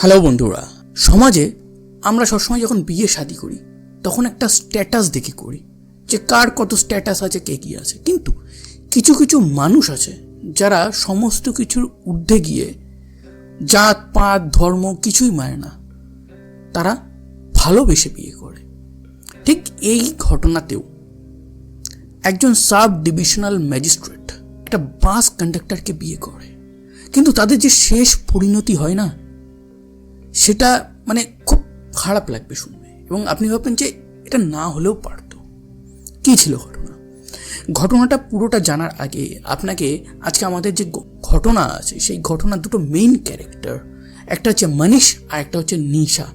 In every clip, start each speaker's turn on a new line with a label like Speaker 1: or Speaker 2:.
Speaker 1: Hello বন্ধুরা, সমাজে আমরা সবসময় যখন বিয়ে শাদি করি, তখন একটা স্ট্যাটাস দেখে করি যে কার কত স্ট্যাটাস আছে, কে কী আছে। কিন্তু কিছু কিছু মানুষ আছে যারা সমস্ত কিছুর ঊর্ধ্বে গিয়ে জাত, পাত, ধর্ম কিছুই মানে না। তারা ভালোবেসে বিয়ে করে। ঠিক এই ঘটনাতেও একজন সাব ডিভিশনাল ম্যাজিস্ট্রেট একটা বাস কন্ডাক্টরকে বিয়ে করে। কিন্তু তাদের যে শেষ পরিণতি হয় না সেটা মানে খুব খারাপ লাগবে শুনবে এবং আপনি ভাববেন যে এটা না হলেও পারতো। কী ছিল ঘটনা? ঘটনাটা পুরোটা জানার আগে আপনাকে আজকে আমাদের যে ঘটনা আছে, সেই ঘটনার দুটো মেইন ক্যারেক্টার একটা হচ্ছে মনীষ আর একটা হচ্ছে নিশা।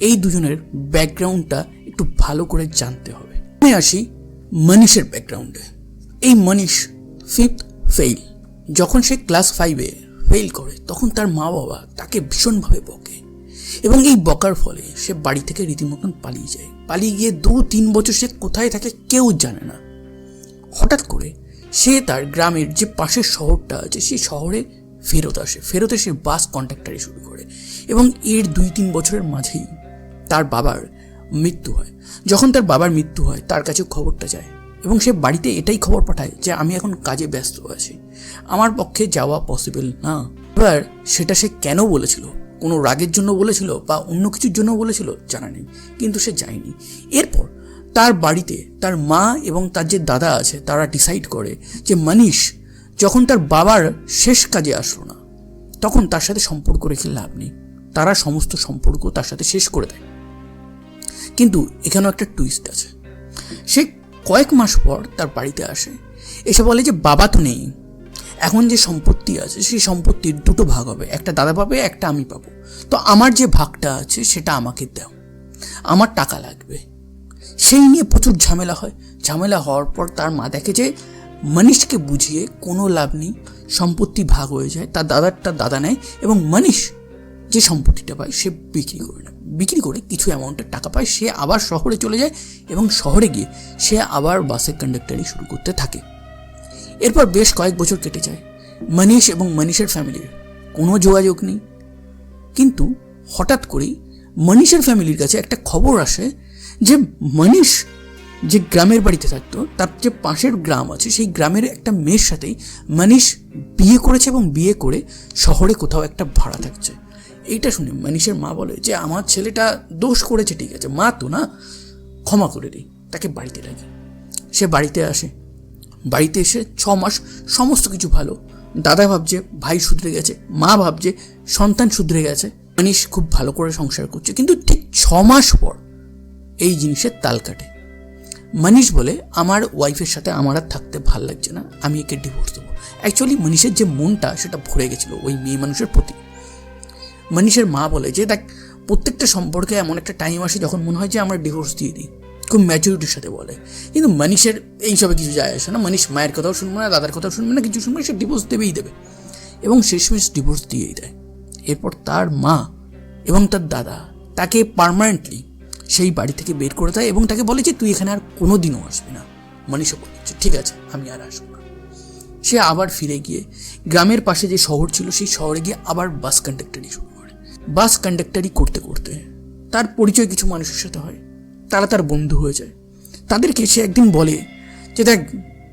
Speaker 1: এই দুজনের ব্যাকগ্রাউন্ডটা একটু ভালো করে জানতে হবে। আমি আসি মনীষের ব্যাকগ্রাউন্ডে এই মনীষ ফিফথ ফেইল যখন সে ক্লাস ফাইভে ফেল করে, তখন তার মা বাবা তাকে ভীষণভাবে বকে। এবং এই বকার ফলে সে বাড়ি থেকে রীতিমতন পালিয়ে যায়। পালিয়ে গিয়ে দু তিন বছর সে কোথায় থাকে কেউ জানে না। হঠাৎ করে সে তার গ্রামের যে পাশের শহরটা আছে, সেই শহরে ফেরত আসে। ফেরত এসে বাস কন্ট্রাক্টারি শুরু করে এবং এর দুই তিন বছরের মাঝেই তার বাবার মৃত্যু হয়। যখন তার বাবার মৃত্যু হয়, তার কাছে খবরটা যায় এবং সে বাড়িতে এটাই খবর পাঠায় যে, আমি এখন কাজে ব্যস্ত আছি। আমার পক্ষে যাওয়া পসিবল না। এবার সেটা সে কেন বলেছিল? কোনো রাগের জন্য বলেছিল বা অন্য কিছুর জন্য বলেছিল জানা নেই, কিন্তু সে যায়নি। এরপর তার বাড়িতে তার মা এবং তার যে দাদা আছে, তারা ডিসাইড করে যে মনীষ যখন তার বাবার শেষ কাজে আসলো না, তখন তার সাথে সম্পর্ক রেখে লাভ নেই। তারা সমস্ত সম্পর্ক তার সাথে শেষ করে দেয়। কিন্তু এখানেও একটা টুইস্ট আছে। সে কয়েক মাস পর তার বাড়িতে আসে। এসে বলে যে, বাবা তো নেই। এখন যে সম্পত্তি আছে, সেই সম্পত্তির দুটো ভাগ হবে। একটা দাদা পাবে, একটা আমি পাবো। তো আমার যে ভাগটা আছে, সেটা আমাকে দাও। আমার টাকা লাগবে। সেই নিয়ে প্রচুর ঝামেলা হয়। ঝামেলা হওয়ার পর তার মা দেখে যে মনীষকে বুঝিয়ে কোনো লাভ নেই, সম্পত্তি ভাগ হয়ে যায়, তার দাদারটা দাদা নেয় এবং মনীষ যে সম্পত্তিটা পায়, সে বিক্রি করে নেয়। বিক্রি করে কিছু অ্যামাউন্টের টাকা পায়, সে আবার শহরে চলে যায় এবং শহরে গিয়ে সে আবার বাসের কন্ডাক্টারি শুরু করতে থাকে। এরপর বেশ কয়েক বছর কেটে যায়। মনীষ এবং মনীষের ফ্যামিলির কোনো যোগাযোগ নেই। কিন্তু হঠাৎ করেই মনীষের ফ্যামিলির কাছে একটা খবর আসে যে মনীষ যে গ্রামের বাড়িতে থাকতো, তার যে পাশের গ্রাম আছে, সেই গ্রামের একটা মেয়ের সাথেই মনীষ বিয়ে করেছে এবং বিয়ে করে শহরে কোথাও একটা ভাড়া থাকছে। এইটা শুনে মনীষের মা বলে যে, আমার ছেলেটা দোষ করেছে, ঠিক আছে। মা তো না, ক্ষমা করে দিই তাকে বাড়িতে ডাকি সে বাড়িতে আসে। বাড়িতে এসে ছ মাস সমস্ত কিছু ভালো। দাদা ভাবছে, ভাই শুধরে গেছে, মা ভাবছে, সন্তান শুধরে গেছে। মনীষ খুব ভালো করে সংসার করছে, কিন্তু ঠিক ছ মাস পর এই জিনিসের তাল কাটে। মনীষ বলে, আমার ওয়াইফের সাথে আমার আর থাকতে ভালো লাগছে না, আমি একে ডিভোর্স দেবো। অ্যাকচুয়ালি মনীষের যে মনটা, সেটা ভরে গেছিল ওই মেয়ে মানুষের প্রতি। মনীষের মা বলে যে, দেখ, প্রত্যেকটা সম্পর্কে এমন একটা টাইম আসে যখন মনে হয় যে, আমরা ডিভোর্স দিয়ে দিই। খুব ম্যাচুরিটির সাথে বলে। কিন্তু মনীষের এইসবে কিছু যায় আসে না। মনীষ মায়ের কথাও শুনবে না, দাদার কথাও শুনবে না, কিছু শুনবে সে ডিভোর্স দেবেই দেবে। এবং শেষমেশ ডিভোর্স দিয়েই দেয়। এরপর তার মা এবং তার দাদা তাকে পার্মানেন্টলি সেই বাড়ি থেকে বের করে দেয় এবং তাকে বলে যে, তুই এখানে আর কোনো দিনও আসবি না। মনীষও বলেছে ঠিক আছে, আমি আর আসব না। সে আবার ফিরে গিয়ে গ্রামের পাশে যে শহর ছিল, সেই শহরে গিয়ে আবার বাস কন্ডাক্টারি শুরু করে। বাস কন্ডাক্টারি করতে করতে তার পরিচয় কিছু মানুষের সাথে হয়। তারা তার বন্ধু হয়ে যায়। তাদেরকে সে একদিন বলে যে, দেখ,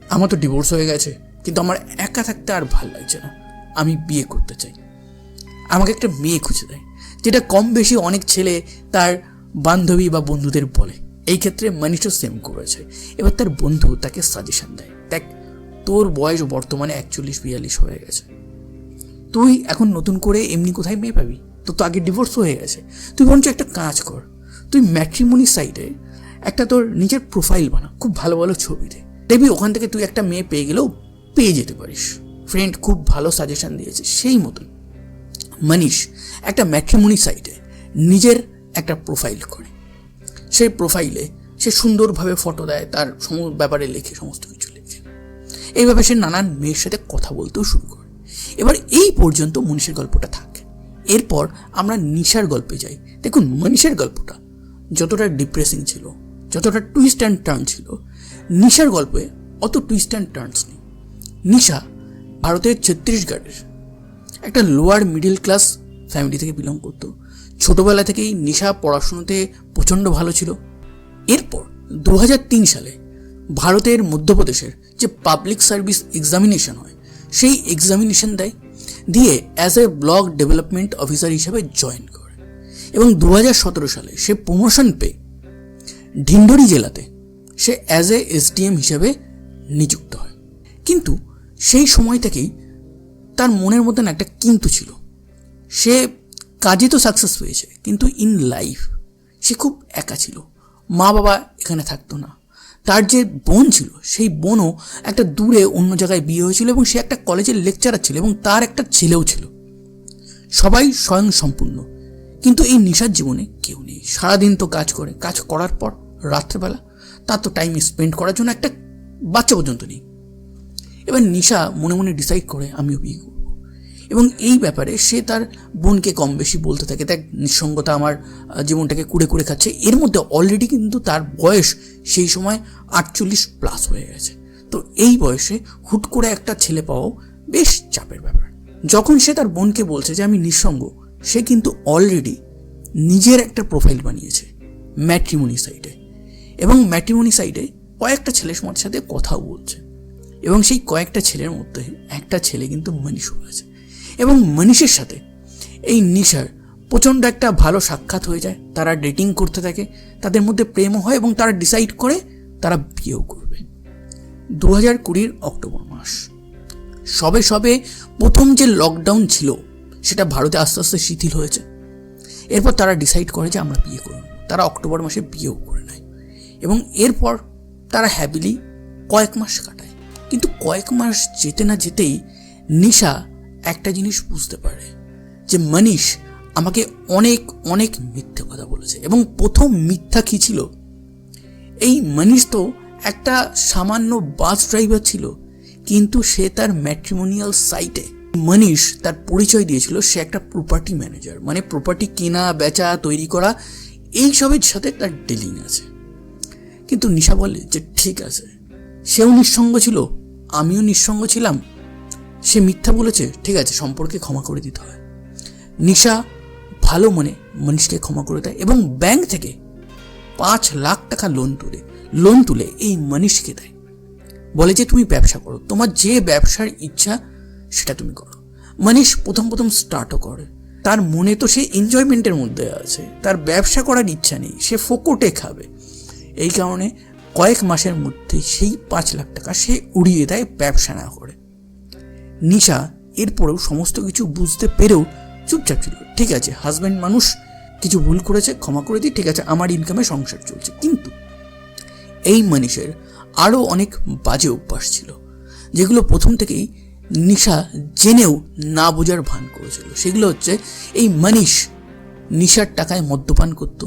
Speaker 1: আমার তো ডিভোর্স হয়ে গেছে, কিন্তু আমার একা থাকতে আর ভালো লাগছে না। আমি বিয়ে করতে চাই। আমাকে একটা মেয়ে খুঁজে দেয়, যেটা কম বেশি অনেক ছেলে তার বান্ধবী বা বন্ধুদের বলে। এই ক্ষেত্রে মনীষও সেম করেছে। এবার তার বন্ধু তাকে সাজেশন দেয়, দেখ, তোর বয়স বর্তমানে একচল্লিশ বিয়াল্লিশ হয়ে গেছে। তুই এখন নতুন করে এমনি কোথায় মেয়ে পাবি? তো তো আগে ডিভোর্স হয়ে গেছে। তুই বরঞ্চ একটা কাজ কর তুই ম্যাট্রিমনি সাইটে একটা তোর নিজের প্রোফাইল বানা, খুব ভালো ভালো ছবি দে। দেখবি ওখান থেকে তুই একটা মেয়ে পেয়ে গেলেও পেয়ে যেতে পারিস। ফ্রেন্ড খুব ভালো সাজেশন দিয়েছে, সেই মতন মনীষ একটা ম্যাট্রিমনি সাইটে নিজের একটা প্রোফাইল করে। সেই প্রোফাইলে সে সুন্দরভাবে ফটো দেয়, তার সম, ব্যাপারে লেখে, সমস্ত কিছু লেখে। এইভাবে সে নানান মেয়ের সাথে কথা বলতেও শুরু করে। এবার এই পর্যন্ত মনীষের গল্পটা থাকে। এরপর আমরা নিশার গল্পে যাই। দেখুন, মনীষের গল্পটা যতটা ডিপ্রেসিং ছিল, যতটা টুইস্ট অ্যান্ড টার্ন ছিল, নিশার গল্পে অত টুইস্ট অ্যান্ড টার্নস নেই। নিশা ভারতের ছত্তিশগড়ের একটা লোয়ার মিডিল ক্লাস ফ্যামিলি থেকে বিলং করতো। ছোটবেলা থেকেই নিশা পড়াশুনোতে প্রচণ্ড ভালো ছিল। এরপর দু হাজার তিন সালে ভারতের মধ্যপ্রদেশের যে পাবলিক সার্ভিস এক্সামিনেশন হয়, সেই এক্সামিনেশন দেয়, দিয়ে as a block development officer হিসেবে জয়েন করে। এবং দু হাজার সতেরো সালে সে প্রমোশন পেয়ে ঢিন্ডরি জেলাতে সে অ্যাজ এ এসডিএম হিসেবে নিযুক্ত হয়। কিন্তু সেই সময় থেকেই তার মনের মতন একটা কিন্তু ছিল। সে কাজে তো সাকসেস পেয়েছে, কিন্তু ইন লাইফ সে খুব একা ছিল। মা বাবা এখানে থাকতো না। তার যে বোন ছিল, সেই বোনও একটা দূরে অন্য জায়গায় বিয়ে হয়েছিল এবং সে একটা কলেজের লেকচারার ছিল এবং তার একটা ছেলেও ছিল। সবাই স্বয়ং সম্পূর্ণ কিন্তু এই নিশার জীবনে কেউ নেই। সারাদিন তো কাজ করে। কাজ করার পর রাত্রেবেলা তার তো টাইম স্পেন্ড করার জন্য একটা বাচ্চা পর্যন্ত নেই। এবার নিশা মনে মনে ডিসাইড করে, আমিও বিয়ে করব। এবং এই ব্যাপারে সে তার বোনকে কম বেশি বলতে থাকে। দেখ, নিঃসঙ্গতা আমার জীবনটাকে কুড়ে কুড়ে খাচ্ছে। এর মধ্যে অলরেডি কিন্তু তার বয়স সেই সময় আটচল্লিশ প্লাস হয়ে গেছে। তো এই বয়সে হুট করে একটা ছেলে পাওয়াও বেশ চাপের ব্যাপার। যখন সে তার বোনকে বলছে যে, আমি নিঃসঙ্গ সে কিন্তু অলরেডি নিজের একটা প্রোফাইল বানিয়েছে ম্যাট্রিমনি সাইটে এবং ম্যাট্রিমনি সাইটে কয়েকটা ছেলের সমাজের সাথে কথাও বলছে। এবং সেই কয়েকটা ছেলের মধ্যে একটা ছেলে কিন্তু মনীষও আছে এবং মনীষের সাথে এই নিশার প্রচণ্ড একটা ভালো সাক্ষাৎ হয়ে যায়। তারা ডেটিং করতে থাকে, তাদের মধ্যে প্রেমও হয় এবং তারা ডিসাইড করে তারা বিয়েও করবে। দু হাজার কুড়ির অক্টোবর মাস। সবে সবে প্রথম যে লকডাউন ছিল সেটা ভারতে আস্তে আস্তে শিথিল হয়েছে। এরপর তারা ডিসাইড করে যে আমরা বিয়ে করব। তারা অক্টোবর মাসে বিয়েও করে নেয়। এবং এরপর তারা হ্যাপিলি কয়েক মাস কাটায়। কিন্তু কয়েক মাস যেতে না যেতেই নিশা একটা জিনিস বুঝতে পারে যে মনীষ আমাকে অনেক অনেক মিথ্যে কথা বলেছে। এবং প্রথম মিথ্যা কী ছিল? এই মনীষ তো একটা সামান্য বাস ড্রাইভার ছিল, কিন্তু সে তার ম্যাট্রিমোনিয়াল সাইটে মনীষ তার পরিচয় দিয়েছিল, সে একটা প্রপার্টি ম্যানেজার মানে প্রপার্টি কেনা, বেচা, তৈরি করা, এই সবের সাথে তার ডিলিং আছে। কিন্তু নিশা বলে যে ঠিক আছে, সেও নিঃসঙ্গ ছিল, আমিও নিঃসঙ্গ ছিলাম। সে মিথ্যা বলেছে, ঠিক আছে, সম্পর্কে ক্ষমা করে দিতে হয়। নিশা ভালো মনে মনীষকে ক্ষমা করে দেয় এবং ব্যাংক থেকে পাঁচ লাখ টাকা লোন তুলে লোন তুলে এই মনীষকে দেয়। বলে যে, তুমি ব্যবসা করো, তোমার যে ব্যবসার ইচ্ছা সেটা তুমি করো। মনীষ প্রথম প্রথম স্টার্টও করে। তার মনে তো সে এনজয়মেন্টের মধ্যে আছে। তার ব্যবসা করার ইচ্ছা নেই। সে ফোকটে খাবে। এই কারণে কয়েক মাসের মধ্যে সেই পাঁচ লাখ টাকা সে উড়িয়ে দেয় ব্যবসা না করে। নিশা এরপরেও সমস্ত কিছু বুঝতে পেরেও চুপচাপ ছিল। ঠিক আছে হাজব্যান্ড মানুষ, কিছু ভুল করেছে, ক্ষমা করে দিই, ঠিক আছে, আমার ইনকামে সংসার চলছে। কিন্তু এই মানুষের আরও অনেক বাজে অভ্যাস ছিল, যেগুলো প্রথম থেকেই নিশা জেনেও না বোঝার ভান করেছিল। সেগুলো হচ্ছে, এই মনীষ নিশার টাকায় মদ্যপান করত।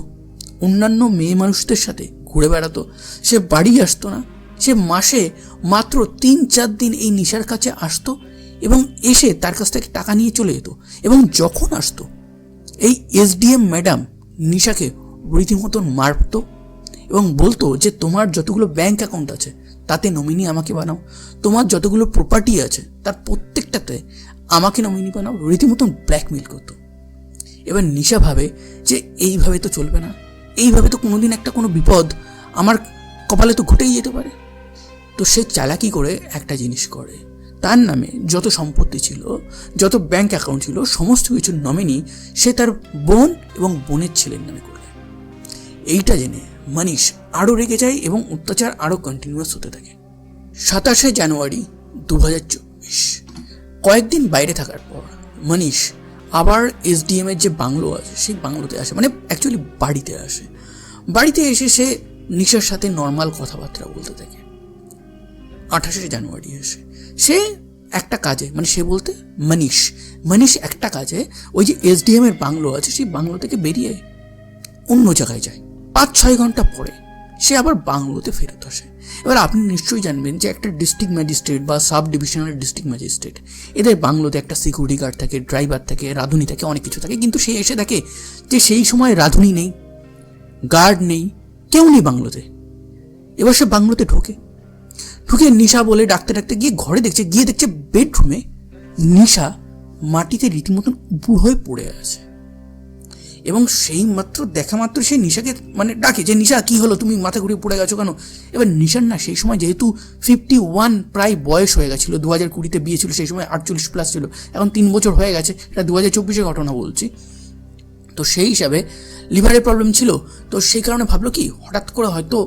Speaker 1: অন্যান্য মেয়ে মানুষদের সাথে ঘুরে বেড়াতো। সে বাড়ি আসতো না। সে মাসে মাত্র তিন চার দিন এই নিশার কাছে আসতো এবং এসে তার কাছ থেকে টাকা নিয়ে চলে যেত। এবং যখন আসতো, এই এসডিএম ম্যাডাম নিশাকে রীতিমতন মারতো এবং বলতো যে, তোমার যতগুলো ব্যাংক অ্যাকাউন্ট আছে তাতে নমিনি আমাকে বানাও। তোমার যতগুলো প্রপার্টি আছে, তার প্রত্যেকটাতে আমাকে নমিনি বানাও, রীতিমতন ব্ল্যাকমেল করতো। এবার নিশা ভাবে যে এইভাবে তো চলবে না। এইভাবে তো কোনোদিন একটা কোনো বিপদ আমার কপালে তো ঘটেই যেতে পারে। তো সে চালাকি করে একটা জিনিস করে। তার নামে যত সম্পত্তি ছিল, যত ব্যাংক অ্যাকাউন্ট ছিল, সমস্ত কিছুর নমিনি সে তার বোন এবং বোনের ছেলের নামে করবে এইটা জেনে মনীষ আরও রেগে যায় এবং অত্যাচার আরও কন্টিনিউয়াস হতে থাকে। সাতাশে জানুয়ারি দু হাজার চব্বিশ। কয়েকদিন বাইরে থাকার পর মনীষ আবার এসডিএম এর যে বাংলো আছে, সেই বাংলোতে আসে মানে অ্যাকচুয়ালি বাড়িতে আসে। বাড়িতে এসে সে নিশার সাথে নর্মাল কথাবার্তা বলতে থাকে। আঠাশে জানুয়ারি এসে সে একটা কাজে মানে সে বলতে মনীষ মনীষ একটা কাজে ওই যে এসডিএম এর বাংলো আছে, সেই বাংলো থেকে বেরিয়ে অন্য জায়গায় যায়। পাঁচ ছয় ঘণ্টা পরে সে আবার বাংলোতে ফেরত আসে। এবার আপনি নিশ্চয়ই জানবেন যে একটা ডিস্ট্রিক্ট ম্যাজিস্ট্রেট বা সাব ডিভিশনাল ডিস্ট্রিক্ট ম্যাজিস্ট্রেট এদের বাংলোতে একটা সিকিউরিটি গার্ড থাকে ড্রাইভার থাকে, রাঁধুনি থাকে, অনেক কিছু থাকে। কিন্তু সে এসে দেখে যে সেই সময় রাঁধুনি নেই গার্ড নেই, কেউ নেই বাংলোতে। এবার সে বাংলোতে ঢোকে। ঢুকে নিশা বলে ডাকতে ডাকতে গিয়ে ঘরে দেখছে, গিয়ে দেখছে বেডরুমে নিশা মাটিতে রীতিমতন উপুর হয়ে পড়ে আছে। এবং সেই মাত্র দেখা মাত্র সে নিশাকে মানে ডাকে যে, নিশা, কি হলো? তুমি মাথা ঘুরিয়ে পড়ে গেছো কেন? এবার নিশার না, সেই সময় যেহেতু ফিফটি ওয়ান প্রায় বয়স হয়ে গেছিল দু হাজার কুড়িতে বিয়ে ছিল, সেই সময় আটচল্লিশ প্লাস ছিল, এখন তিন বছর হয়ে গেছে, এটা দু হাজার চব্বিশের ঘটনা বলছি। তো সেই হিসাবে লিভারের প্রবলেম ছিল, তো সেই কারণে ভাবলো কি, হঠাৎ করে হয়তো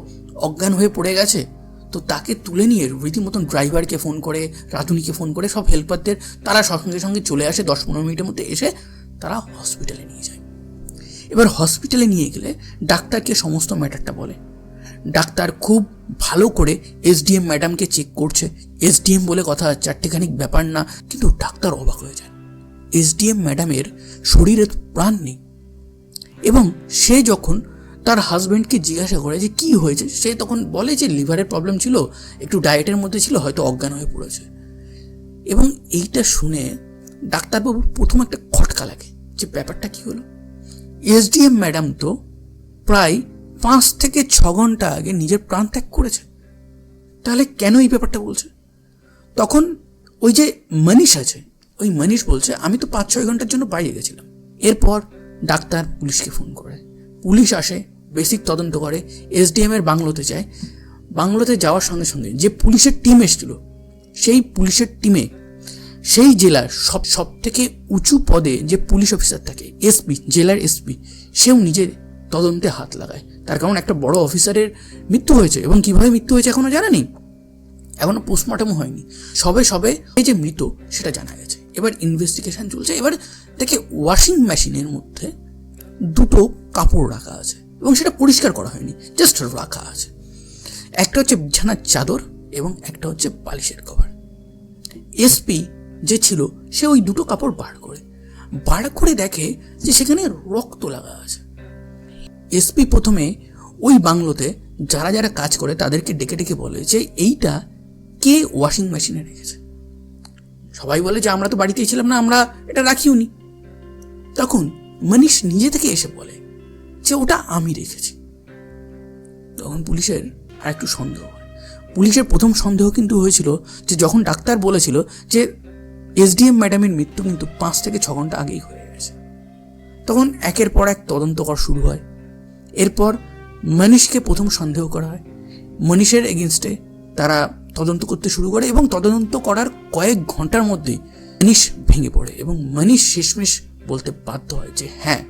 Speaker 1: অজ্ঞান হয়ে পড়ে গেছে, তো তাকে তুলে নিয়ে রীতিমতন ড্রাইভারকে ফোন করে, রাঁধুনিকে ফোন করে, সব হেল্পারদের তারা সঙ্গে সঙ্গে চলে আসে, দশ পনেরো মিনিটের মধ্যে এসে তারা হসপিটালে নিয়ে যায়। এবার হসপিটালে নিয়ে গেলে ডাক্তারকে সমস্ত ম্যাটারটা বলে। ডাক্তার খুব ভালো করে এসডিএম ম্যাডামকে চেক করছে। এসডিএম বলে কথা চারটেখানিক ব্যাপার না, কিন্তু ডাক্তার অবাক হয়ে যায়। এসডিএম ম্যাডামের শরীরে প্রাণ নেই। এবং সে যখন তার হাজব্যান্ডকে জিজ্ঞাসা করে যে কি হয়েছে, সে তখন বলে যে লিভারের প্রবলেম ছিল, একটু ডায়েটের মধ্যে ছিল, হয়তো অজ্ঞান হয়ে পড়েছে। এবং এইটা শুনে ডাক্তারবাবুর প্রথম একটা খটকা লাগে যে ব্যাপারটা কি হলো। এসডিএম ম্যাডাম তো প্রায় পাঁচ থেকে ছ ঘণ্টা আগে নিজের প্রাণ ত্যাগ করেছে। তাহলে কেন এই ব্যাপারটা বলছে? তখন ওই যে মনীষ আছে, ওই মনীষ বলছে, আমি তো পাঁচ ছয় ঘণ্টার জন্য বাইরে গেছিলাম। এরপর ডাক্তার পুলিশকে ফোন করে। পুলিশ আসে, বেসিক তদন্ত করে, এসডিএম এর বাংলোতে যায়। বাংলোতে যাওয়ার সঙ্গে সঙ্গে যে পুলিশের টিম এসেছিল, সেই পুলিশের টিমে সেই জেলার সব সব থেকে উঁচু পদে যে পুলিশ অফিসার থাকে, এসপি, জেলার এসপি, সেও নিজের তদন্তে হাত লাগায়। তার কারণ একটা বড় অফিসারের মৃত্যু হয়েছে এবং কীভাবে মৃত্যু হয়েছে এখনও জানা নেই। এখনও পোস্টমর্টমও হয়নি। সবে সবে এই যে মৃত, সেটা জানা গেছে। এবার ইনভেস্টিগেশন চলছে। এবার দেখে ওয়াশিং মেশিনের মধ্যে দুটো কাপড় রাখা আছে এবং সেটা পরিষ্কার করা হয়নি জাস্ট রাখা আছে। একটা হচ্ছে বিছানার চাদর এবং একটা হচ্ছে বালিশের কভার। এসপি যে ছিল, সে ওই দুটো কাপড় বার করে। বার করে দেখে যে সেখানে রক্ত লাগা আছে। এসপি প্রথমে ওই বাংলোতে যারা যারা কাজ করে তাদেরকে ডেকে ডেকে বলে যে, এইটা কে ওয়াশিং মেশিনে রেখেছে? সবাই বলে যে, আমরা তো বাড়িতেই ছিলাম না, আমরা এটা রাখিও নি তখন মনীষ নিজে থেকে এসে বলে যে, ওটা আমি রেখেছি। তখন পুলিশের আর একটু সন্দেহ হয়। পুলিশের প্রথম সন্দেহ কিন্তু হয়েছিল যে, যখন ডাক্তার বলেছিল যে এসডিএম ম্যাডামের মৃত্যু কিন্তু পাঁচ থেকে ছ ঘণ্টা আগেই হয়ে গেছে। তখন একের পর এক তদন্ত করা শুরু হয়। এরপর মনীষকে প্রথম সন্দেহ করা হয়। মনীষের এগেনস্টে তারা তদন্ত করতে শুরু করে এবং তদন্ত করার কয়েক ঘণ্টার মধ্যেই মনীষ ভেঙে পড়ে এবং মনীষ শেষমেশ বলতে বাধ্য হয় যে হ্যাঁ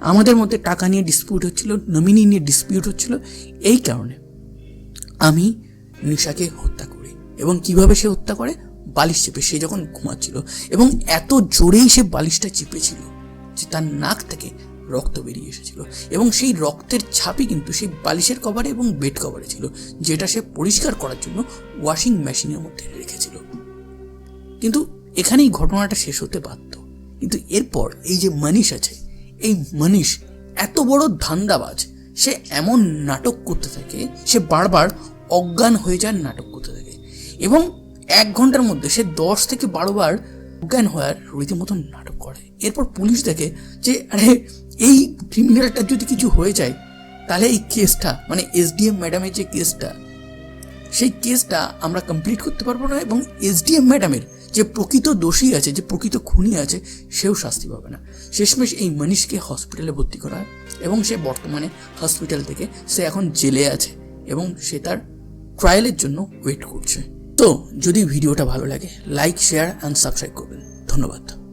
Speaker 1: আমাদের মধ্যে টাকা নিয়ে ডিসপিউট হচ্ছিল, নমিনি নিয়ে ডিসপিউট হচ্ছিল। এই কারণে আমি নিশাকে হত্যা করি এবং কীভাবে সে হত্যা করে? বালিশ চেপে সে যখন ঘুমাচ্ছিল এবং এত জোরেই সে বালিশটা চেপেছিল যে তার নাক থেকে রক্ত বেরিয়ে এসেছিল এবং সেই রক্তের ছাপই কিন্তু সেই বালিশের কভারে এবং বেড কভারে ছিল, যেটা সে পরিষ্কার করার জন্য ওয়াশিং মেশিনের মধ্যে রেখেছিল। কিন্তু এখানেই ঘটনাটা শেষ হতে পারত কিন্তু এরপর এই যে মনীষ আছে, এই মনীষ এত বড় ধান্দাবাজ, সে এমন নাটক করতে থাকে, সে বারবার অজ্ঞান হয়ে যায় নাটক করতে থাকে এবং এক ঘণ্টার মধ্যে সে দশ থেকে বারো বার অজ্ঞান হওয়ার রীতিমতন নাটক করে। এরপর পুলিশ দেখে যে, আরে, এই ক্রিমিনালটার যদি কিছু হয়ে যায়, তাহলে এই কেসটা মানে এসডিএম ম্যাডামের যে কেসটা, সেই কেসটা আমরা কমপ্লিট করতে পারব না এবং এসডিএম ম্যাডামের যে প্রকৃত দোষী আছে, যে প্রকৃত খুনি আছে, সেও শাস্তি পাবে না। শেষমেশ এই মনীষকে হসপিটালে ভর্তি করা হয় এবং সে বর্তমানে হসপিটাল থেকে সে এখন জেলে আছে এবং সে তার ট্রায়ালের জন্য ওয়েট করছে। তো যদি ভিডিওটা ভালো লাগে লাইক শেয়ার অ্যান্ড সাবস্ক্রাইব করবেন। ধন্যবাদ।